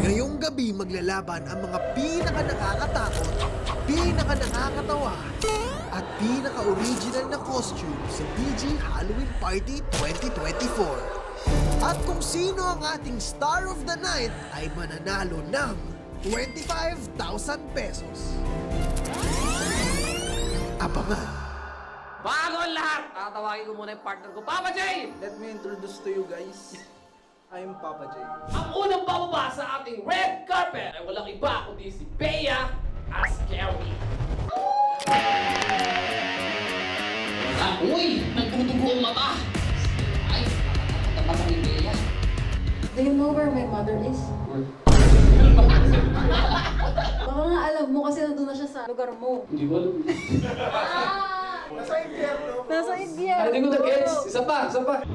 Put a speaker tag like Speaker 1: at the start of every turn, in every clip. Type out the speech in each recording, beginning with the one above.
Speaker 1: Ngayong gabi maglalaban ang mga pinaka nakakatakot, pinaka nakakatawa, at pinaka original na costume sa PG Halloween Party 2024. At kung sino ang ating star of the night ay mananalo ng 25,000 pesos. Abangan!
Speaker 2: Bago ang lahat, tatawagin ko muna yung partner ko, Papa J!
Speaker 3: Let me introduce to you guys. I'm Papa J.
Speaker 2: Ang unang bababa sa ating red carpet ay walang iba kundi si Bea Ascari. Ah, uy! Nagdudugo ang mata! Ay, nakakatapat ang Bea.
Speaker 4: Do you know where my mother is? Baka nga alam mo kasi nandun na siya sa lugar mo.
Speaker 2: Hindi ko alam.
Speaker 4: Nasa India.
Speaker 2: Ay, hindi ko na-gets. Isa pa, isa pa.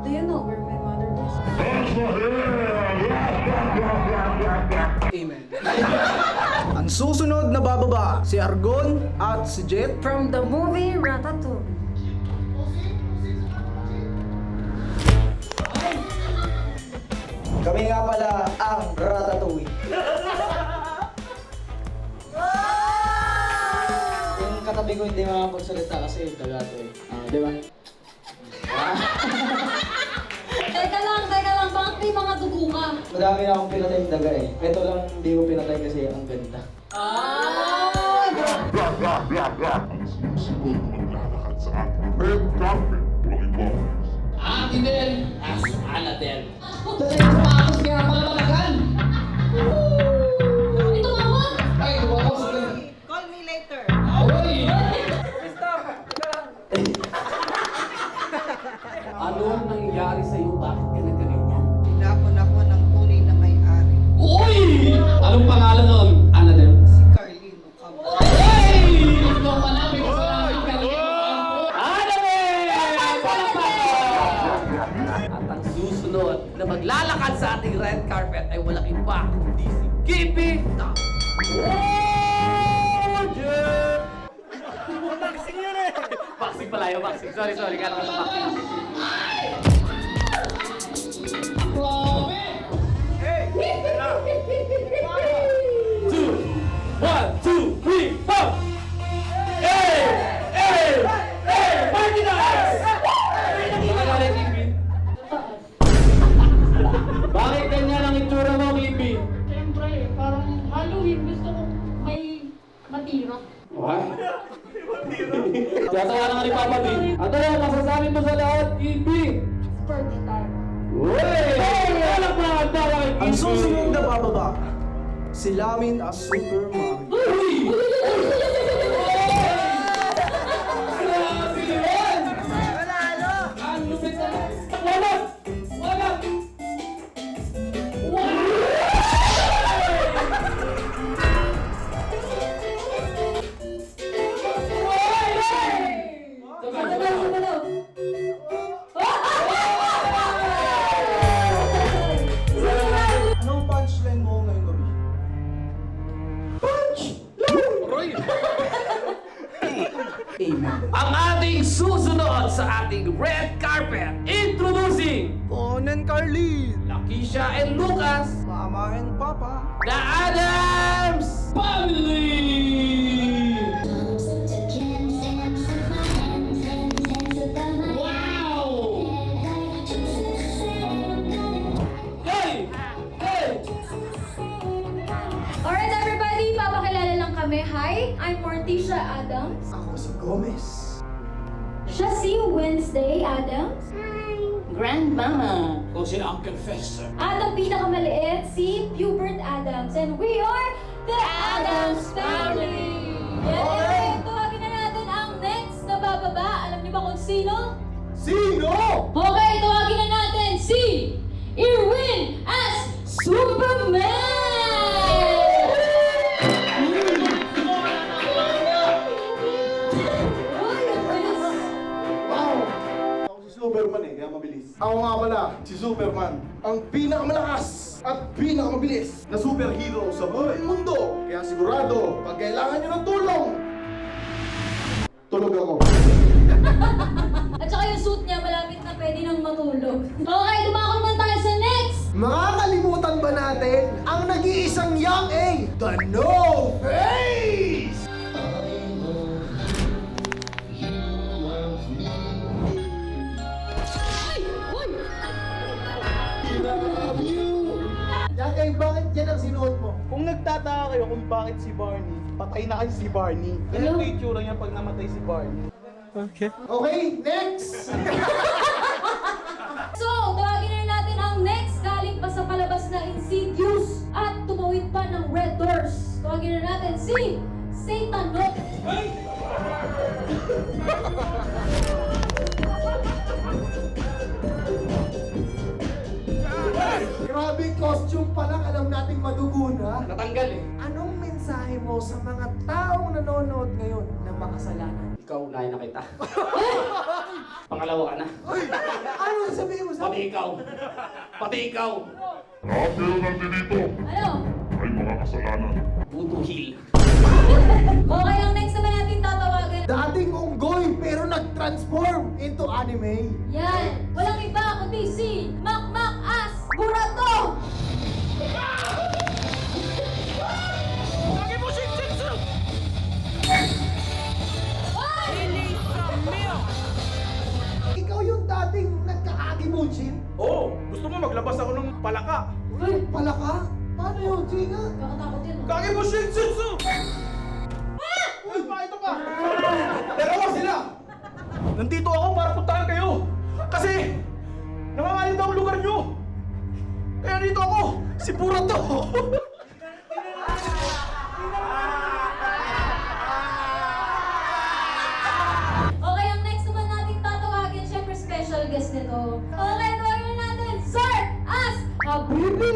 Speaker 4: Do you know where my mother is?
Speaker 3: Amen. Ang susunod na bababa, si Argon at si Jet.
Speaker 4: From the movie Ratatouille.
Speaker 3: Kami nga pala ang Ratatouille.
Speaker 5: Ko hindi makapagsalita kasi dagato eh. Ah, di ba?
Speaker 4: Teka lang, teka lang. Bakit may mga dugo ka?
Speaker 5: Madami na akong pinatay yung daga eh. Ito lang hindi ko pinatay kasi ang ganda.
Speaker 4: Ah!
Speaker 6: Susunod maglalakad sa ating red carpet. Walang iba.
Speaker 2: Ate Del as Anadel. Pala yun, boxing. Sorry, sorry. Kala ko sa Kipi?
Speaker 4: Party time.
Speaker 2: Uy! Ang
Speaker 3: susunod na bababa, si Lamin as Super Mommy.
Speaker 2: Uy!
Speaker 3: Mama and Papa.
Speaker 2: the Adams Family! Wow! Hey! Hey!
Speaker 4: Alright everybody, papakilala lang kami. Hi, I'm Morticia Adams.
Speaker 3: Ako si Gomez.
Speaker 4: Siya si Wednesday Adams.
Speaker 5: Grandmama!
Speaker 2: Kung si Uncle Fester.
Speaker 4: At ang pinakamaliit, si Hubert Adams. And we are the Adams Family! Yes! Tawagin na natin ang next na bababa. Alam niyo ba kung sino?
Speaker 3: Sino?
Speaker 4: Okay, tawagin na natin si Irwin as Superman!
Speaker 7: Mabilis. Ako nga pala, si Superman, ang pinakamalakas at pinakamabilis na superhero sa buong mundo. Kaya sigurado, pag kailangan nyo ng tulong, tulog ako.
Speaker 4: At saka yung suit niya, malapit na pwede nang matulog. Okay, dumako naman tayo sa next!
Speaker 1: Makakalimutan ba natin ang nag-iisang young A, the No Face?
Speaker 3: Nagtataka kayo kung bakit si Barney, patay na kasi si Barney. Ganyan yung itsura niya pag namatay si Barney.
Speaker 1: Okay, next!
Speaker 4: So, tawagin na natin ang next galing pa sa palabas na Insidious at tumawid pa ng Red Doors. Tawagin na natin si Satan Lot.
Speaker 1: Grabe madugo na.
Speaker 2: Natanggal eh.
Speaker 1: Anong mensahe mo sa mga taong nanonood ngayon na makasalanan?
Speaker 2: Ikaw, unahin na kita. Pangalawa ka na.
Speaker 1: Ano sasabihin mo sa
Speaker 2: Pati ikaw. Pati ikaw.
Speaker 6: Lahat kayo natin dito
Speaker 4: Ano?
Speaker 6: ay mga kasalanan.
Speaker 2: Butuhil.
Speaker 4: Okay, ang next naman natin tatawagan.
Speaker 1: Dating unggoy pero nag-transform into anime.
Speaker 4: Yan, walang iba kundi si Makmak As Burato!
Speaker 3: Oh, mo maglabas ako ng palaka.
Speaker 1: Uy, pala ka? Paano yun, Chinga?
Speaker 4: Kakatakot yun. oh.
Speaker 3: Kage mo Shinjutsu! Uy, bakit ito pa? Dalawa sila! Nandito ako para puntahan kayo! Kasi, nangangalit daw ang lugar nyo! Kaya dito ako! Si Burato!
Speaker 4: Okay, ang next naman natin tatawagin, syempre special guest nito. Okay, tawagin na natin, Sir Habibi!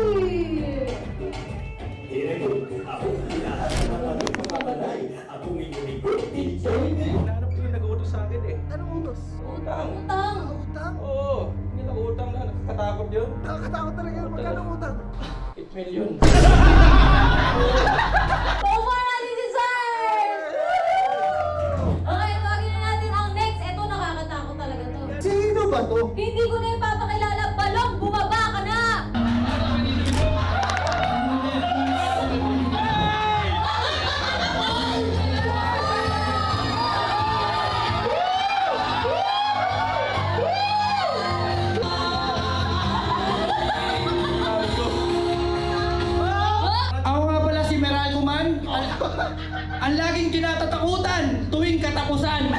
Speaker 3: Hinahanap ko yung nag-uutos sa akin eh.
Speaker 1: Anong utos?
Speaker 3: Utang!
Speaker 4: Utang!
Speaker 1: Utang?
Speaker 3: Oo, hindi nag-utang na. Nakakatakot yun.
Speaker 1: Nakakatakot talaga yun. Magkano utang?
Speaker 3: 8 million.
Speaker 4: Paupuan Ang,
Speaker 5: laging kinatatakutan tuwing katapusan.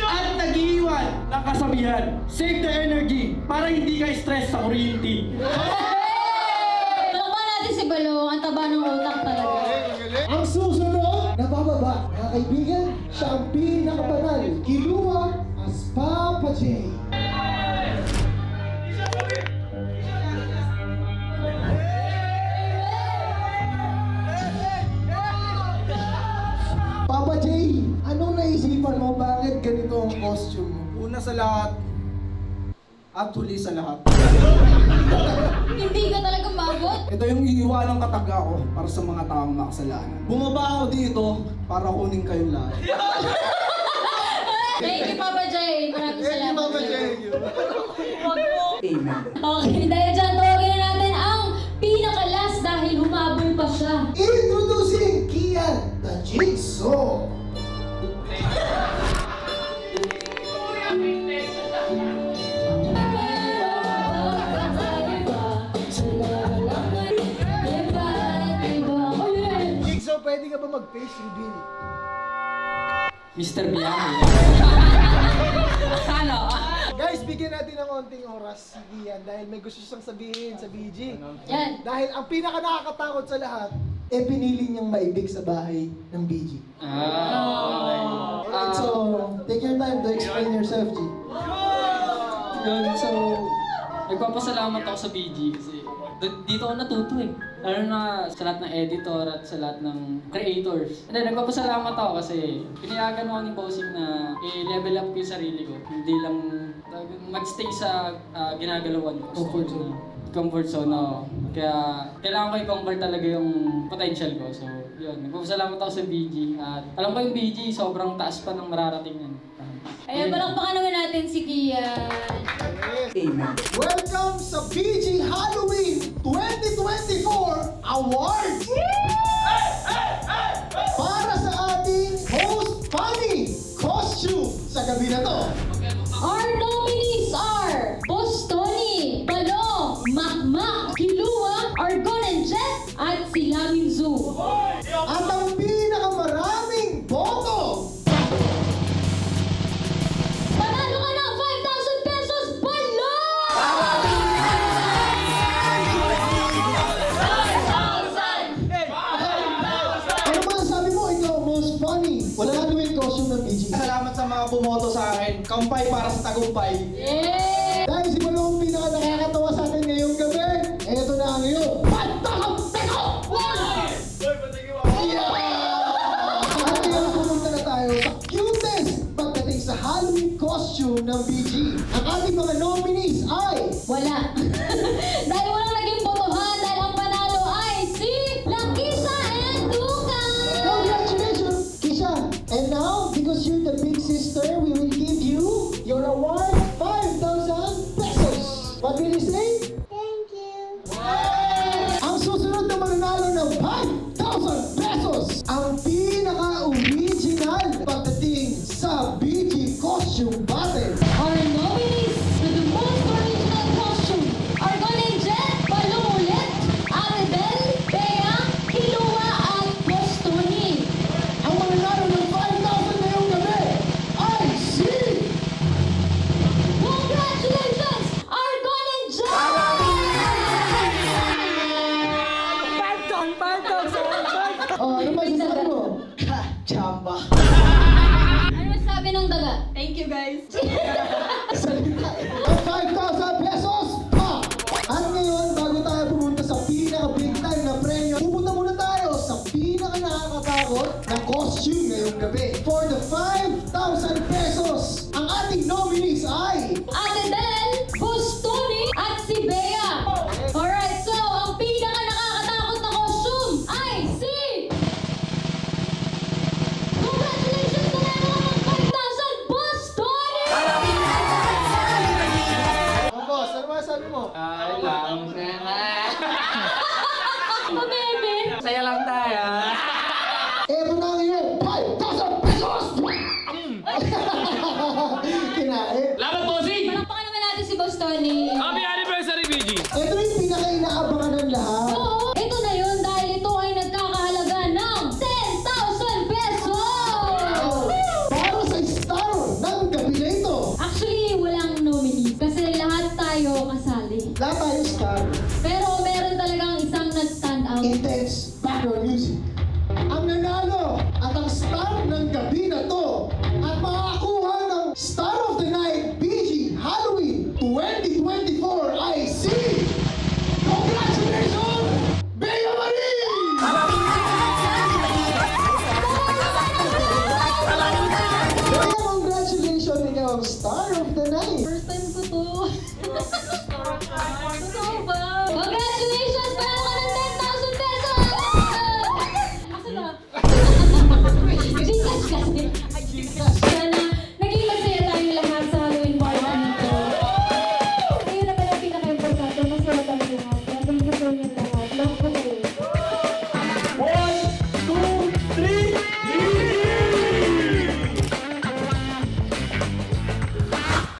Speaker 5: At nag-iiwan ng kasabihan. Save the energy para hindi ka stress sa kuryente.
Speaker 4: Palakpan natin si Balong. Ang taba ng utak talaga.
Speaker 1: Ang susunod na bababa, mga kaibigan, siya ang pinakabanal. Kiluwa as Papa J. costume mo?
Speaker 3: Una sa lahat, at huli sa lahat.
Speaker 4: Hindi ka talaga magot.
Speaker 3: Ito yung iiwanang kataga ko para sa mga taong makasalanan. Bumaba ako dito para kunin kayong lahat.
Speaker 4: Thank you, Papa Jay. Maraming salamat.
Speaker 1: Papa J.
Speaker 3: Amen.
Speaker 4: Okay, dahil dyan, tawagin na natin ang pinaka-last dahil humabol pa siya.
Speaker 1: Introducing Kian the. Jigsaw, mag-face reveal?
Speaker 5: Mr. Biyahe. ano?
Speaker 1: Guys, bigyan natin ng konting oras si Kian dahil may gusto siyang sabihin sa BG.
Speaker 4: Yan.
Speaker 1: Dahil ang pinaka nakakatakot sa lahat, eh pinili niyang maibig sa bahay ng BG.
Speaker 5: Ah.
Speaker 1: Alright, so take your time to explain yourself, G.
Speaker 5: Yun, so, nagpapasalamat ako sa BG kasi dito ako natuto eh. Lalo na sa lahat ng editor at sa lahat ng creators. And then, nagpapasalamat ako kasi pinayagan ako ni Bossing na i-level up ko yung sarili ko. Hindi lang magstay sa uh, ginagalawan ko. Comfort zone. Comfort zone, oo. Kaya kailangan ko i-convert talaga yung potential ko. So, yun. Nagpapasalamat ako sa BG. At alam ko yung BG, sobrang taas pa ng mararating nun.
Speaker 4: Ayan, palakpakan naman natin si Kian.
Speaker 1: Amen. Welcome tagumpay para sa
Speaker 3: tagumpay.
Speaker 4: Yeah!
Speaker 1: Dahil si Balong pinaka nakakatawa sa atin ngayong gabi, eto na ang iyo. Pantahang Teko! Boy, patigil ako! Yeah! At ngayon na tayo sa cutest pagdating sa Halloween costume ng BG. Ang ating mga nominees ay...
Speaker 4: Wala.
Speaker 1: Five thousand pesos.
Speaker 8: guys.
Speaker 1: Salita eh. 5,000 pesos pa! At ngayon, bago tayo pumunta sa pinaka-big time na premyo, pupunta muna tayo sa pinaka-nakakatakot na costume ngayong gabi. For the
Speaker 4: 5 at ang
Speaker 1: star ng gabi na to. At makakuha ng star